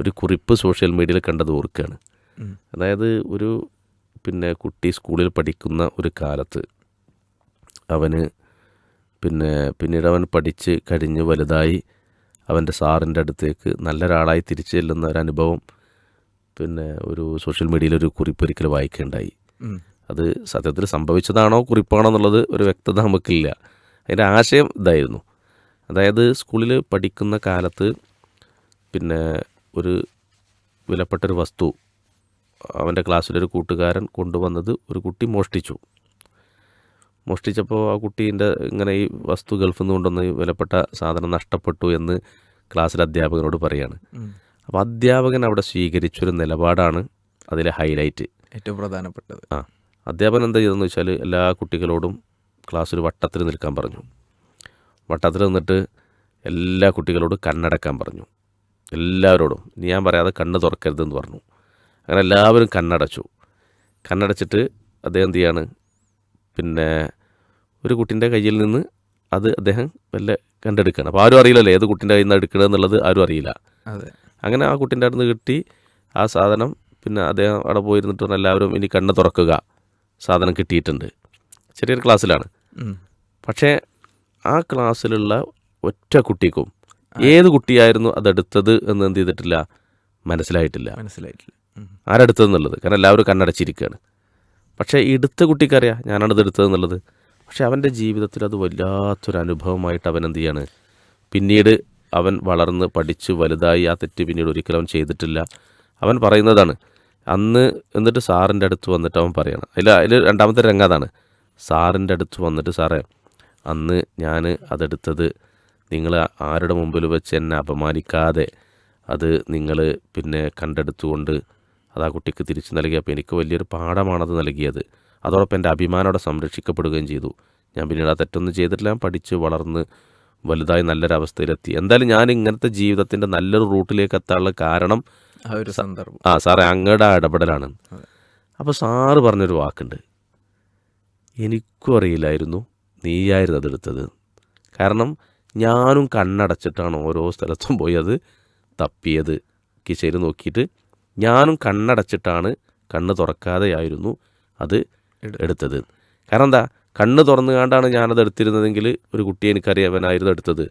ഒരു കുറിപ്പ് സോഷ്യൽ മീഡിയയിൽ കണ്ടത് ഓർക്കുകയാണ്. അതായത് ഒരു പിന്നെ കുട്ടി സ്കൂളിൽ പഠിക്കുന്ന ഒരു കാലത്ത് അവന് പിന്നെ പിന്നീട് അവൻ പഠിച്ച് കഴിഞ്ഞ് വലുതായി അവന്റെ സാറിന്റെ അടുത്തേക്ക് നല്ലൊരാളായി തിരിച്ചു ചെല്ലുന്ന ഒരു അനുഭവം പിന്നെ ഒരു സോഷ്യൽ മീഡിയയിൽ ഒരു കുറിപ്പ് ഒരിക്കൽ വായിക്കുകയുണ്ടായി അത് സത്യത്തിൽ സംഭവിച്ചതാണോ കുറിപ്പാണോ എന്നുള്ളത് ഒരു വ്യക്തത നമുക്കില്ല. അതിന്റെ ആശയം ഇതായിരുന്നു. അതായത് സ്കൂളിൽ പഠിക്കുന്ന കാലത്ത് പിന്നെ ഒരു വിലപ്പെട്ടൊരു വസ്തു അവന്റെ ക്ലാസ്സിലൊരു കൂട്ടുകാരൻ കൊണ്ടുവന്നത് ഒരു കുട്ടി മോഷ്ടിച്ചു. മോഷ്ടിച്ചപ്പോൾ ആ കുട്ടീന്റെ ഇങ്ങനെ ഈ വസ്തു ഗൾഫിൽ നിന്ന് കൊണ്ടുവന്ന ഈ വിലപ്പെട്ട സാധനം നഷ്ടപ്പെട്ടു എന്ന് ക്ലാസ്സിലെ അധ്യാപകനോട് പറയാണ്. അപ്പോൾ അധ്യാപകൻ അവിടെ സ്വീകരിച്ചൊരു നിലപാടാണ് അതിലെ ഹൈലൈറ്റ്. ഏറ്റവും പ്രധാനപ്പെട്ടത്. ആ അധ്യാപകൻ എന്താ ചെയ്തതെന്ന് വെച്ചാൽ എല്ലാ കുട്ടികളോടും ക്ലാസ്സിൽ വട്ടത്തിൽ നിൽക്കാൻ പറഞ്ഞു. വട്ടത്തിൽ നിന്നിട്ട് എല്ലാ കുട്ടികളോടും കണ്ണടക്കാൻ പറഞ്ഞു. എല്ലാവരോടും ഇനി ഞാൻ പറയാതെ കണ്ണ് തുറക്കരുതെന്ന് പറഞ്ഞു. അങ്ങനെ എല്ലാവരും കണ്ണടച്ചു. കണ്ണടച്ചിട്ട് അദ്ദേഹം എന്ത് ചെയ്യാണ്? പിന്നെ ഒരു കുട്ടീന്റെ കയ്യിൽ നിന്ന് അത് അദ്ദേഹം വല്ല കണ്ടെടുക്കുകയാണ്. അപ്പോൾ ആരും അറിയില്ലല്ലോ ഏത് കുട്ടീന്റെ കയ്യിൽ നിന്ന് എടുക്കണം എന്നുള്ളത് ആരും അറിയില്ല. അതെ. അങ്ങനെ ആ കുട്ടീന്റെ അടുത്ത് കിട്ടി ആ സാധനം. പിന്നെ അദ്ദേഹം അവിടെ പോയിരുന്നിട്ട് എല്ലാവരും ഇനി കണ്ണ് തുറക്കുക. സാധനം കിട്ടിയിട്ടുണ്ട്. ചെറിയൊരു ക്ലാസ്സിലാണ്. പക്ഷേ ആ ക്ലാസ്സിലുള്ള ഒറ്റ കുട്ടിക്കും ഏത് കുട്ടിയായിരുന്നു അതെടുത്തത് എന്ന് എന്ത് ചെയ്തിട്ടില്ല? മനസ്സിലായിട്ടില്ല. മനസ്സിലായിട്ടില്ല. ആരെടുത്തതെന്നുള്ളത്? കാരണം എല്ലാവരും കണ്ണടച്ചിരിക്കുകയാണ് പക്ഷേ എടുത്ത കുട്ടിക്കറിയാം ഞാനാണ് ഇത് എന്നുള്ളത് പക്ഷേ അവന്റെ ജീവിതത്തിൽ അത് വല്ലാത്തൊരു അനുഭവമായിട്ട് അവൻ എന്ത് ചെയ്യാണ്? പിന്നീട് അവൻ വളർന്ന് പഠിച്ച് വലുതായി ആ തെറ്റ് പിന്നീട് ഒരിക്കലും അവൻ ചെയ്തിട്ടില്ല. അവൻ പറയുന്നതാണ് അന്ന് എന്നിട്ട് സാറിന്റെ അടുത്ത് വന്നിട്ട് അവൻ പറയണം. അതിൽ അതിൽ രണ്ടാമത്തെ രംഗം അതാണ്. സാറിന്റെ അടുത്ത് വന്നിട്ട് സാറേ അന്ന് ഞാൻ അതെടുത്തത് നിങ്ങൾ ആരുടെ മുമ്പിൽ വെച്ച് എന്നെ അപമാനിക്കാതെ അത് നിങ്ങൾ പിന്നെ കണ്ടെടുത്തുകൊണ്ട് അത് ആ കുട്ടിക്ക് തിരിച്ചു നൽകിയപ്പോൾ എനിക്ക് വലിയൊരു പാഠമാണത് നൽകിയത്. അതോടൊപ്പം എന്റെ അഭിമാനം അവിടെ സംരക്ഷിക്കപ്പെടുകയും ചെയ്തു. ഞാൻ പിന്നീട് ആ തെറ്റൊന്നും ചെയ്തിട്ടില്ല. പഠിച്ച് വളർന്ന് വലുതായി നല്ലൊരവസ്ഥയിലെത്തി. എന്തായാലും ഞാൻ ഇങ്ങനത്തെ ജീവിതത്തിന്റെ നല്ലൊരു റൂട്ടിലേക്ക് എത്താനുള്ള കാരണം ആ ഒരു സന്ദർഭം. ആ സാറേ അങ്ങയുടെ ആ ഇടപെടലാണ്. അപ്പോൾ സാറ് പറഞ്ഞൊരു വാക്കുണ്ട്. എനിക്കും അറിയില്ലായിരുന്നു. നീയായിരുന്നു അതെടുത്തത്. കാരണം ഞാനും കണ്ണടച്ചിട്ടാണ് ഓരോ സ്ഥലത്തും പോയി അത് തപ്പിയത്. കിശയിൽ നോക്കിയിട്ട് ഞാനും കണ്ണടച്ചിട്ടാണ് കണ്ണ് തുറക്കാതെയായിരുന്നു അത് എടുത്തത്. കാരണം എന്താ? കണ്ണ് തുറന്നു കണ്ടാണ് ഞാനത് എടുത്തിരുന്നതെങ്കിൽ ഒരു കുട്ടിയെ എനിക്കറിയാവനായിരുന്നു എടുത്തത്.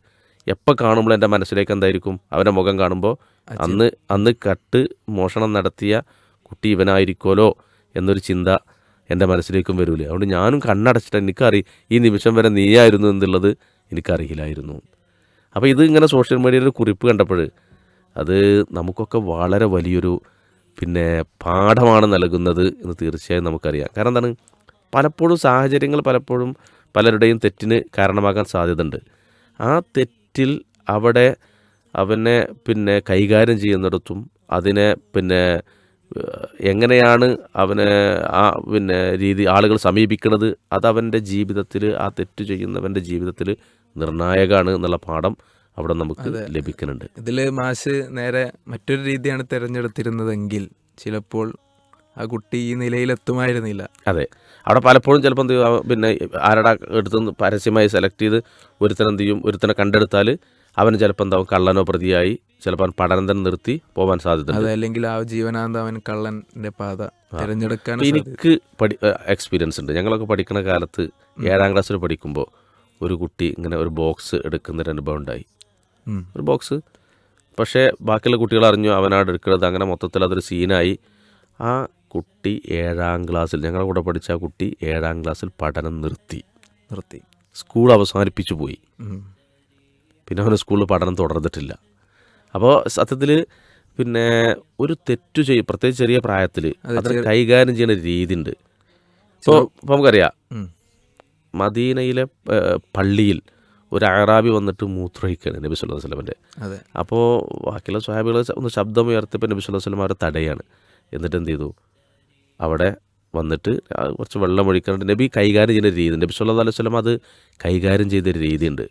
എപ്പോൾ കാണുമ്പോൾ എന്റെ മനസ്സിലേക്ക് എന്തായിരിക്കും? അവന്റെ മുഖം കാണുമ്പോൾ അന്ന് അന്ന് കട്ട് മോഷണം നടത്തിയ കുട്ടി ഇവനായിരിക്കുമല്ലോ എന്നൊരു ചിന്ത എന്റെ മനസ്സിലേക്കും വരൂലേ. അതുകൊണ്ട് ഞാനും കണ്ണടച്ചിട്ട് എനിക്കറി ഈ നിമിഷം വരെ നീയായിരുന്നു എന്നുള്ളത് എനിക്കറിയില്ലായിരുന്നു. അപ്പോൾ ഇത് ഇങ്ങനെ സോഷ്യൽ മീഡിയയിൽ കുറിപ്പ് കണ്ടപ്പോൾ അത് നമുക്കൊക്കെ വളരെ വലിയൊരു പിന്നെ പാഠമാണ് നൽകുന്നത് എന്ന് തീർച്ചയായും നമുക്കറിയാം. കാരണം എന്താണ്? പലപ്പോഴും സാഹചര്യങ്ങൾ പലപ്പോഴും പലരുടെയും തെറ്റിന് കാരണമാകാൻ സാധ്യതയുണ്ട്. ആ തെറ്റിൽ അവിടെ അവനെ പിന്നെ കൈകാര്യം ചെയ്യുന്നിടത്തും അതിനെ പിന്നെ എങ്ങനെയാണ് അവനെ ആ പിന്നെ രീതി ആളുകൾ സമീപിക്കുന്നത് അത് ജീവിതത്തിൽ ആ തെറ്റ് ചെയ്യുന്നവന്റെ ജീവിതത്തിൽ നിർണായകമാണ് എന്നുള്ള പാഠം അവിടെ നമുക്ക് ലഭിക്കുന്നുണ്ട്. ഇതിൽ മാഷ് നേരെ മറ്റൊരു രീതിയാണ് തിരഞ്ഞെടുത്തിരുന്നതെങ്കിൽ ചിലപ്പോൾ ആ കുട്ടി ഈ നിലയിലെത്തുമായിരുന്നില്ല. അതെ. അവിടെ പലപ്പോഴും ചിലപ്പോൾ എന്ത് പിന്നെ ആരുടെ എടുത്ത് പരസ്യമായി സെലക്ട് ചെയ്ത് ഒരുത്തൻ എന്ത് ചെയ്യും ഒരുത്തനെ കണ്ടെടുത്താൽ അവന് ചിലപ്പോൾ എന്താവും കള്ളനോ പ്രതിയായി ചിലപ്പോൾ അവൻ പഠനം തന്നെ നിർത്തി പോകാൻ സാധ്യതയുണ്ട്. അല്ലെങ്കിൽ ആ ജീവനാന്തം അവൻ കള്ളന്റെ പാത തിരഞ്ഞെടുക്കാൻ എനിക്ക് പഠി എക്സ്പീരിയൻസ് ഉണ്ട്. ഞങ്ങളൊക്കെ പഠിക്കുന്ന കാലത്ത് ഏഴാം ക്ലാസ്സിൽ പഠിക്കുമ്പോൾ ഒരു കുട്ടി ഇങ്ങനെ ഒരു ബോക്സ് എടുക്കുന്നൊരു അനുഭവം ഉണ്ടായി. ഒരു ബോക്സ് പക്ഷേ ബാക്കിയുള്ള കുട്ടികൾ അറിഞ്ഞു അവനാട് എടുക്കുന്നത്. അങ്ങനെ മൊത്തത്തിൽ അതൊരു സീനായി ആ കുട്ടി ഏഴാം ക്ലാസ്സിൽ ഞങ്ങളുടെ കൂടെ പഠിച്ച ആ കുട്ടി ഏഴാം ക്ലാസ്സിൽ പഠനം നിർത്തി. നിർത്തി. സ്കൂൾ അവസാനിപ്പിച്ചു പോയി. പിന്നെ അവന് സ്കൂളിൽ പഠനം തുടർന്നിട്ടില്ല. അപ്പോൾ സത്യത്തിൽ പിന്നെ ഒരു തെറ്റു ചെയ്യും പ്രത്യേകിച്ച് ചെറിയ പ്രായത്തിൽ അതിന് കൈകാര്യം ചെയ്യുന്ന രീതിയുണ്ട്. ഉണ്ട് ഇപ്പോൾ നമുക്കറിയാം. മദീനയിലെ പള്ളിയിൽ ഒരു അറാബി വന്നിട്ട് മൂത്രമൊഴിക്കുകയാണ് നബി വസല്ലമന്റെ. അതെ. അപ്പോൾ ബാക്കിയുള്ള സ്വഹാബികൾ ഒന്ന് ശബ്ദം ഉയർത്തിയപ്പോൾ നബി അലൈഹി വസല്ലം അവരെ തടയാണ്. എന്നിട്ട് എന്ത് ചെയ്തു? അവിടെ വന്നിട്ട് കുറച്ച് വെള്ളം ഒഴിക്കാനുണ്ട് നബി കൈകാര്യം ചെയ്യുന്ന രീതി നബി സല്ലല്ലാഹു അലൈഹി വസല്ലം അത് കൈകാര്യം ചെയ്തൊരു രീതിയുണ്ട്.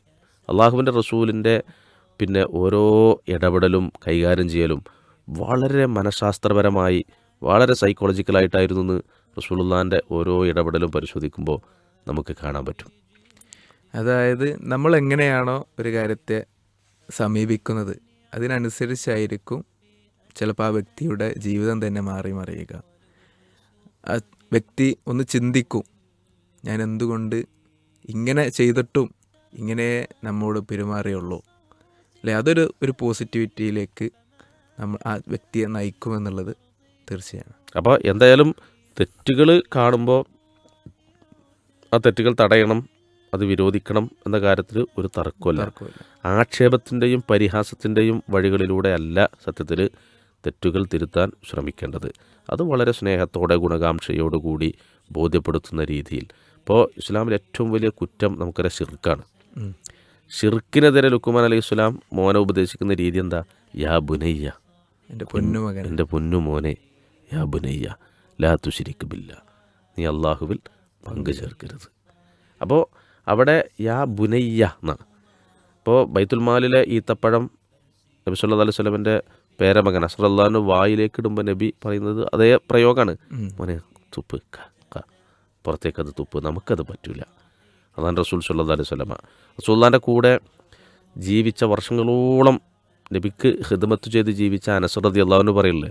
അള്ളാഹുവിന്റെ റസൂലിന്റെ പിന്നെ ഓരോ ഇടപെടലും കൈകാര്യം ചെയ്യലും വളരെ മനഃശാസ്ത്രപരമായി വളരെ സൈക്കോളജിക്കലായിട്ടായിരുന്നു എന്ന് റസൂലുള്ളാന്റെ ഓരോ ഇടപെടലും പരിശോധിക്കുമ്പോൾ നമുക്ക് കാണാൻ പറ്റും. അതായത് നമ്മൾ എങ്ങനെയാണോ ഒരു കാര്യത്തെ സമീപിക്കുന്നത് അതിനനുസരിച്ചായിരിക്കും ചിലപ്പോൾ ആ വ്യക്തിയുടെ ജീവിതം തന്നെ മാറി മറിയുക. ആ വ്യക്തി ഒന്ന് ചിന്തിക്കും ഞാൻ എന്തുകൊണ്ട് ഇങ്ങനെ ചെയ്തിട്ടും ഇങ്ങനെ നമ്മോട് പെരുമാറിയുള്ളൂ. അല്ലെ അതൊരു ഒരു പോസിറ്റിവിറ്റിയിലേക്ക് നമ്മൾ ആ വ്യക്തിയെ നയിക്കുമെന്നുള്ളത് തീർച്ചയാണ്. അപ്പോൾ എന്തായാലും തെറ്റുകൾ കാണുമ്പോൾ ആ തെറ്റുകൾ തടയണം അത് വിരോധിക്കണം എന്ന കാര്യത്തിൽ ഒരു തർക്കമല്ല ആക്ഷേപത്തിന്റെയും പരിഹാസത്തിന്റെയും വഴികളിലൂടെ അല്ല സത്യത്തിൽ തെറ്റുകൾ തിരുത്താൻ ശ്രമിക്കേണ്ടത്. അത് വളരെ സ്നേഹത്തോടെ ഗുണകാംക്ഷയോടുകൂടി ബോധ്യപ്പെടുത്തുന്ന രീതിയിൽ. ഇപ്പോൾ ഇസ്ലാമിൽ ഏറ്റവും വലിയ കുറ്റം നമുക്കറിയാം ഷിർക്കാണ്. ഷിർക്കിനെതിരെ ലുക്കുമാൻ അലൈഹി സ്വലാം മോനെ ഉപദേശിക്കുന്ന രീതി എന്താ? യാ ബുനയ്യ. എന്റെ പൊന്നുമകൻ എന്റെ പൊന്നു മോനെ യാ ബുനയ്യ ലാ തുശിരിക്ക് ബില്ല. നീ അള്ളാഹുവിൽ പങ്കു ചേർക്കരുത്. അപ്പോൾ അവിടെ യാ ബുനയ്യ എന്നാണ് ഇപ്പോൾ ബൈത്തുൽമാലിലെ ഈത്തപ്പഴം നബി സല്ലല്ലാഹു അലൈഹി സ്വലമിന്റെ പേരമകൻ അസ്രല്ലാഹു വായിലേക്ക് ഇടുമ്പോൾ നബി പറയുന്നത് അതേ പ്രയോഗമാണ്. മോനെ തുപ്പ് ക ക. പുറത്തേക്കത് തുപ്പ്. നമുക്കത് പറ്റില്ല അതാണ് റസൂൽ സല്ലല്ലാഹു അലൈഹി സ്വലമ റസൂല്ലാന്റെ കൂടെ ജീവിച്ച വർഷങ്ങളോളം നബിക്ക് ഹിദ്മത്ത് ചെയ്ത് ജീവിച്ച അനസ്രതി അള്ളാഹുവിന് പറയില്ലേ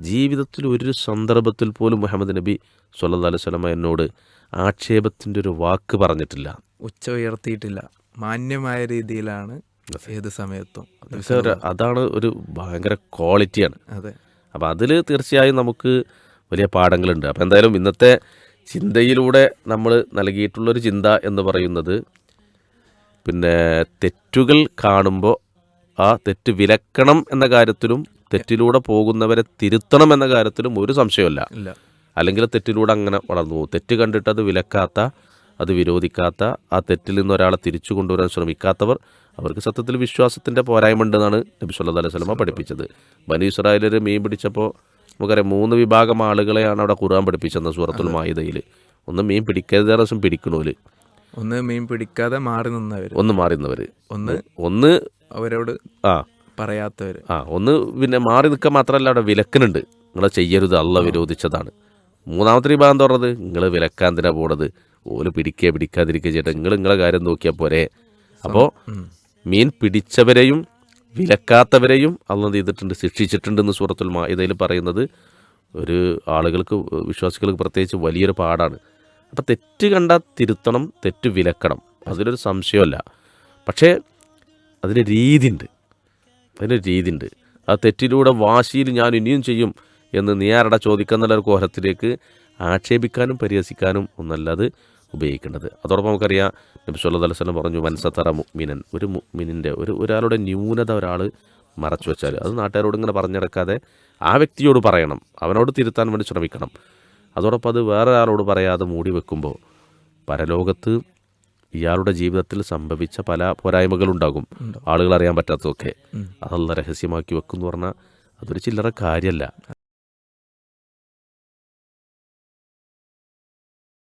ജീവിതത്തിൽ ഒരു സന്ദർഭത്തിൽ പോലും മുഹമ്മദ് നബി സല്ലാ അലൈഹി വസല്ലമ എന്നോട് ആക്ഷേപത്തിന്റെ ഒരു വാക്ക് പറഞ്ഞിട്ടില്ല. ഉച്ച ഉയർത്തിയിട്ടില്ല. മാന്യമായ രീതിയിലാണ് ഏത് സമയത്തും. അതാണ് ഒരു ഭയങ്കര ക്വാളിറ്റിയാണ്. അതെ. അപ്പം അതിൽ തീർച്ചയായും നമുക്ക് വലിയ പാഠങ്ങളുണ്ട്. അപ്പം എന്തായാലും ഇന്നത്തെ ചിന്തയിലൂടെ നമ്മൾ നൽകിയിട്ടുള്ളൊരു ചിന്ത എന്ന് പറയുന്നത് പിന്നെ തെറ്റുകൾ കാണുമ്പോൾ ആ തെറ്റ് വിലക്കണം എന്ന കാര്യത്തിലും തെറ്റിലൂടെ പോകുന്നവരെ തിരുത്തണം എന്ന കാര്യത്തിലും ഒരു സംശയമില്ല അല്ലെങ്കിൽ തെറ്റിലൂടെ അങ്ങനെ വളർന്നു പോകും. തെറ്റ് കണ്ടിട്ട് അത് വിലക്കാത്ത അത് വിരോധിക്കാത്ത ആ തെറ്റിൽ നിന്ന് ഒരാളെ തിരിച്ചു കൊണ്ടുവരാൻ ശ്രമിക്കാത്തവർ അവർക്ക് സത്യത്തിൽ വിശ്വാസത്തിന്റെ പോരായ്മ ഉണ്ടെന്നാണ് നബി സല്ലാ അലൈഹി സ്വലമ പഠിപ്പിച്ചത്. ബനി ഇസ്രായേലർ മീൻ പിടിച്ചപ്പോൾ നമുക്കറിയാം മൂന്ന് വിഭാഗം ആളുകളെയാണ് അവിടെ ഖുർആൻ പഠിപ്പിച്ചത് സൂറത്തുൽ മായിദയിൽ. ഒന്ന് മീൻ പിടിക്കാതെ ദിവസം പിടിക്കണോൽ. ഒന്ന് മീൻ പിടിക്കാതെ മാറി നിന്നവർ ഒന്ന് മാറി നിന്നവർ ഒന്ന് ഒന്ന് അവരോട് ആ. പറയാത്തവർ ആ ഒന്ന് പിന്നെ മാറി നിൽക്കാൻ മാത്രമല്ല അവിടെ വിലക്കുന്നുണ്ട് നിങ്ങൾ ചെയ്യരുത് അല്ല വിരോധിച്ചതാണ്. മൂന്നാമത്തെ വിഭാഗം തുറന്നത് നിങ്ങൾ വിലക്കാൻ തന്നെ പോണത്. ഓൽ പിടിക്കുക പിടിക്കാതിരിക്കുക ചേട്ടാ നിങ്ങൾ നിങ്ങളെ കാര്യം നോക്കിയാൽ പോരെ. അപ്പോൾ മീൻ പിടിച്ചവരെയും വിലക്കാത്തവരെയും അന്ന് ചെയ്തിട്ടുണ്ട്? ശിക്ഷിച്ചിട്ടുണ്ടെന്ന് സൂറത്തുൽ മാഇദയിൽ പറയുന്നത് ഒരു ആളുകൾക്ക് വിശ്വാസികൾക്ക് പ്രത്യേകിച്ച് വലിയൊരു പാടാണ്. അപ്പം തെറ്റ് കണ്ടാൽ തിരുത്തണം തെറ്റ് വിലക്കണം. അതിലൊരു സംശയമല്ല. പക്ഷേ അതിന് രീതിയുണ്ട് അതിന് രീതിയുണ്ട്. ആ തെറ്റിലൂടെ വാശിയിൽ ഞാൻ ഇനിയും ചെയ്യും എന്ന് നീ ആരട ചോദിക്കുന്ന ഒരു കോഹത്തിലേക്ക് ആക്ഷേപിക്കാനും പരിഹസിക്കാനും ഒന്നല്ലാതെ ഉപയോഗിക്കേണ്ടത്. അതോടൊപ്പം നമുക്കറിയാം നബി സല്ലല്ലാഹു അലൈഹി വസല്ലം പറഞ്ഞു മനസ്സത്തറ മുഅ്മിനൻ. ഒരു മിനിന്റെ ഒരു ഒരാളുടെ ന്യൂനത ഒരാൾ മറച്ചു വെച്ചാൽ അത് നാട്ടുകാരോട് ഇങ്ങനെ പറഞ്ഞിടക്കാതെ ആ വ്യക്തിയോട് പറയണം. അവനോട് തിരുത്താൻ വേണ്ടി ശ്രമിക്കണം. അതോടൊപ്പം അത് വേറെ ഒരാളോട് പറയാതെ മൂടി വെക്കുമ്പോൾ പരലോകത്ത് ഇയാളുടെ ജീവിതത്തിൽ സംഭവിച്ച പല പോരായ്മകളുണ്ടാകും. ആളുകൾ അറിയാൻ പറ്റാത്തതൊക്കെ. അതല്ല രഹസ്യമാക്കി വെക്കും എന്ന് പറഞ്ഞാൽ അതൊരു ചില്ലറ കാര്യമല്ല